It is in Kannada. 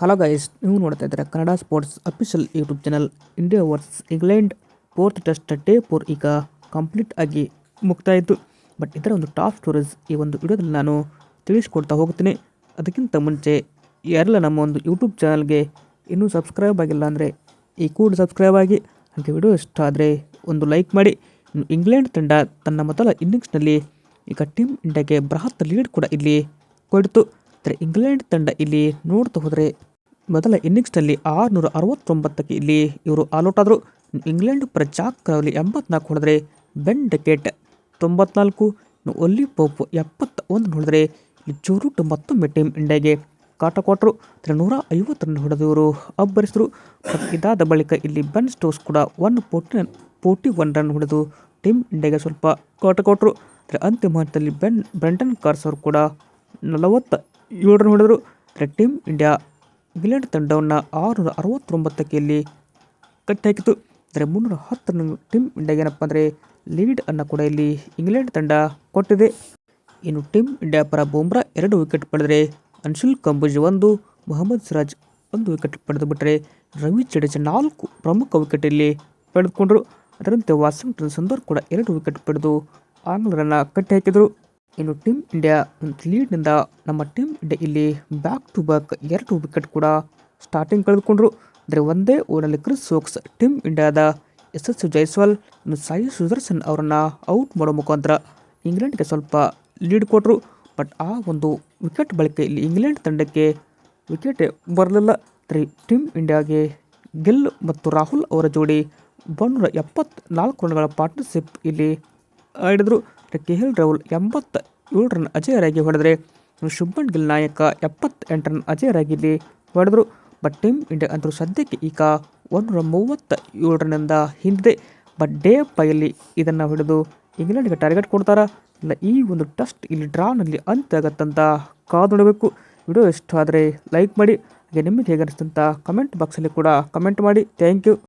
ಹಲೋ ಗೈಸ್ ನೀವು ನೋಡ್ತಾ ಇದ್ದೀರಾ Kannada sports official YouTube channel India versus England fourth test day four ಈಗ ಕಂಪ್ಲೀಟ್ ಆಗಿ ಮುಕ್ತಾಯಿತು ಬಟ್ ಇದರ ಒಂದು ಟಾಪ್ ಸ್ಟೋರೇಜ್ ಈ ಒಂದು ವಿಡಿಯೋದಲ್ಲಿ ನಾನು ತಿಳಿಸ್ಕೊಡ್ತಾ ಹೋಗ್ತೀನಿ. ಅದಕ್ಕಿಂತ ಮುಂಚೆ ಯಾರೆಲ್ಲ ನಮ್ಮ ಒಂದು ಯೂಟ್ಯೂಬ್ ಚಾನಲ್ಗೆ ಇನ್ನೂ ಸಬ್ಸ್ಕ್ರೈಬ್ ಆಗಿಲ್ಲ ಅಂದರೆ ಈ ಕೂಡ ಸಬ್ಸ್ಕ್ರೈಬ್ ಆಗಿ ಅಂತ ವಿಡಿಯೋ ಇಷ್ಟ ಆದರೆ ಒಂದು ಲೈಕ್ ಮಾಡಿ. ಇಂಗ್ಲೆಂಡ್ ತಂಡ ತನ್ನ ಮೊದಲ ಇನ್ನಿಂಗ್ಸ್ನಲ್ಲಿ ಈಗ ಟೀಮ್ ಇಂಡಿಯಾಗೆ ಬೃಹತ್ ಲೀಡ್ ಕೂಡ ಇಲ್ಲಿ ಕೊಡ್ತು. ಆದರೆ ಇಂಗ್ಲೆಂಡ್ ತಂಡ ಇಲ್ಲಿ ನೋಡ್ತಾ ಹೋದರೆ ಮೊದಲ ಇನ್ನಿಂಗ್ಸ್ನಲ್ಲಿ ಆರುನೂರ ಅರವತ್ತೊಂಬತ್ತಕ್ಕೆ ಇಲ್ಲಿ ಇವರು ಆಲ್ಔಟ್ ಆದರು. ಇಂಗ್ಲೆಂಡ್ ಪರ ಜಾಕ್ ಕ್ರೌಲಿ ಎಂಬತ್ನಾಲ್ಕು ಹೊಡೆದ್ರೆ ಬೆನ್ ಡೆಕೆಟ್ ತೊಂಬತ್ನಾಲ್ಕು ಒಲ್ಲಿ ಪೋಪ್ ಎಪ್ಪತ್ತ ಒಂದು ಹೊಡೆದರೆ ಚೂರು ತೊಂಬತ್ತೊಮ್ಮೆ ಟೀಮ್ ಇಂಡಿಯಾಗೆ ಕಾಟ ಕೊಟ್ಟರು ನೂರ ಐವತ್ತು ರನ್ ಹೊಡೆದವರು ಅಬ್ಬರಿಸಿದ್ರು. ಇದಾದ ಬಳಿಕ ಇಲ್ಲಿ ಬೆನ್ ಸ್ಟೋಸ್ ಕೂಡ one forty forty one run ಹೊಡೆದು ಟೀಮ್ ಇಂಡಿಯಾಗೆ ಸ್ವಲ್ಪ ಕಾಟ ಕೊಟ್ಟರು ಅಂದರೆ ಅಂತಿಮ ಹಂತದಲ್ಲಿ ಬೆನ್ ಬ್ರೆಂಟನ್ ಕಾರ್ಸ್ ಅವರು ಕೂಡ ನಲವತ್ತ ಏಳು ರನ್ ಹೊಡೆದರು. ಟೀಮ್ ಇಂಡಿಯಾ ಇಂಗ್ಲೆಂಡ್ ತಂಡವನ್ನು ಆರುನೂರ ಅರವತ್ತೊಂಬತ್ತಕ್ಕೆ ಇಲ್ಲಿ ಕಟ್ಟಿ ಅಂದರೆ ಮುನ್ನೂರ ಹತ್ತರ ಟೀಮ್ ಇಂಡಿಯಾಗೆ ಏನಪ್ಪ ಅಂದರೆ ಅನ್ನು ಕೂಡ ಇಲ್ಲಿ ಇಂಗ್ಲೆಂಡ್ ತಂಡ ಕೊಟ್ಟಿದೆ. ಇನ್ನು ಟೀಮ್ ಇಂಡಿಯಾ ಪರ ಬುಮ್ರಾ ಎರಡು ವಿಕೆಟ್ ಪಡೆದರೆ ಅನ್ಶುಲ್ ಕಂಬುಜ್ ಒಂದು, ಮೊಹಮ್ಮದ್ ಸಿರಾಜ್ ಒಂದು ವಿಕೆಟ್ ಪಡೆದು ಬಿಟ್ಟರೆ ರವಿ ಜಡೇಜಾ ನಾಲ್ಕು ಪ್ರಮುಖ ವಿಕೆಟ್ ಇಲ್ಲಿ ಪಡೆದುಕೊಂಡರು. ಅದರಂತೆ ವಾಷಿಂಗ್ಟನ್ ಸುಂದರ್ ಕೂಡ ಎರಡು ವಿಕೆಟ್ ಪಡೆದು ಆಂಗ್ಲರನ್ನು ಕಟ್ಟಿ ಹಾಕಿದರು ಇನ್ನು ಟೀಮ್ ಇಂಡಿಯಾ ಲೀಡ್ನಿಂದ ನಮ್ಮ ಟೀಮ್ ಇಂಡಿಯಾ ಇಲ್ಲಿ ಬ್ಯಾಕ್ ಟು ಬ್ಯಾಕ್ ಎರಡು ವಿಕೆಟ್ ಕೂಡ ಸ್ಟಾರ್ಟಿಂಗ್ ಕಳೆದುಕೊಂಡ್ರು. ಅಂದರೆ ಒಂದೇ ಓವರಲ್ಲಿ ಕ್ರಿಸ್ ಸೋಕ್ಸ್ ಟೀಮ್ ಇಂಡಿಯಾದ ಎಸ್ ಎಸ್ ಜೈಸ್ವಾಲ್, ಇನ್ನು ಸಾಯಿ ಸುದರ್ಶನ್ ಅವರನ್ನು ಔಟ್ ಮಾಡೋ ಮುಖಾಂತರ ಇಂಗ್ಲೆಂಡ್ಗೆ ಸ್ವಲ್ಪ ಲೀಡ್ ಕೊಟ್ಟರು ಬಟ್ ಆ ಒಂದು ವಿಕೆಟ್ ಬಳಿಕ ಇಲ್ಲಿ ಇಂಗ್ಲೆಂಡ್ ತಂಡಕ್ಕೆ ವಿಕೆಟ್ ಬರಲಿಲ್ಲ. ಅಂದರೆ ಟೀಮ್ ಇಂಡಿಯಾಗೆ ಗಿಲ್ ಮತ್ತು ರಾಹುಲ್ ಅವರ ಜೋಡಿ ಒಂದೂರ ಎಪ್ಪತ್ನಾಲ್ಕು ರನ್ಗಳ ಪಾರ್ಟ್ನರ್ಶಿಪ್ ಇಲ್ಲಿ ಆಡಿದರು. ಕೆ ಎಲ್ ರಾಹುಲ್ ಎಂಬತ್ತ ಏಳು ರನ್ ಅಜೇಯರಾಗಿ ಹೊಡೆದರೆ ಶುಭ್ಮನ್ ಗಿಲ್ ನಾಯಕ ಎಪ್ಪತ್ತೆಂಟು ರನ್ ಅಜಯರಾಗಿ ಹೊಡೆದರು. ಬಟ್ ಟೀಮ್ ಇಂಡಿಯಾ ಅಂತೂ ಸದ್ಯಕ್ಕೆ ಈಗ ಒಂದೂರ ಮೂವತ್ತ ಏಳು ರನ್ನಿಂದ ಹಿಂದೆ ಬಟ್ ಡೇ ಪೈಯಲ್ಲಿ ಇದನ್ನು ಹೊಡೆದು ಇಂಗ್ಲೆಂಡ್ಗೆ ಟಾರ್ಗೆಟ್ ಕೊಡ್ತಾರ? ಇಲ್ಲ, ಈ ಒಂದು ಟೆಸ್ಟ್ ಇಲ್ಲಿ ಡ್ರಾನಲ್ಲಿ ಅಂತ್ಯ ಆಗತ್ತಂತ ಕಾದು ನೋಡಬೇಕು. ವಿಡಿಯೋ ಇಷ್ಟ ಆದರೆ ಲೈಕ್ ಮಾಡಿ, ಹಾಗೆ ನಿಮಗೆ ಹೇಗೆ ಅನಿಸ್ತಂತ ಕಮೆಂಟ್ ಬಾಕ್ಸಲ್ಲಿ ಕೂಡ ಕಮೆಂಟ್ ಮಾಡಿ. Thank you.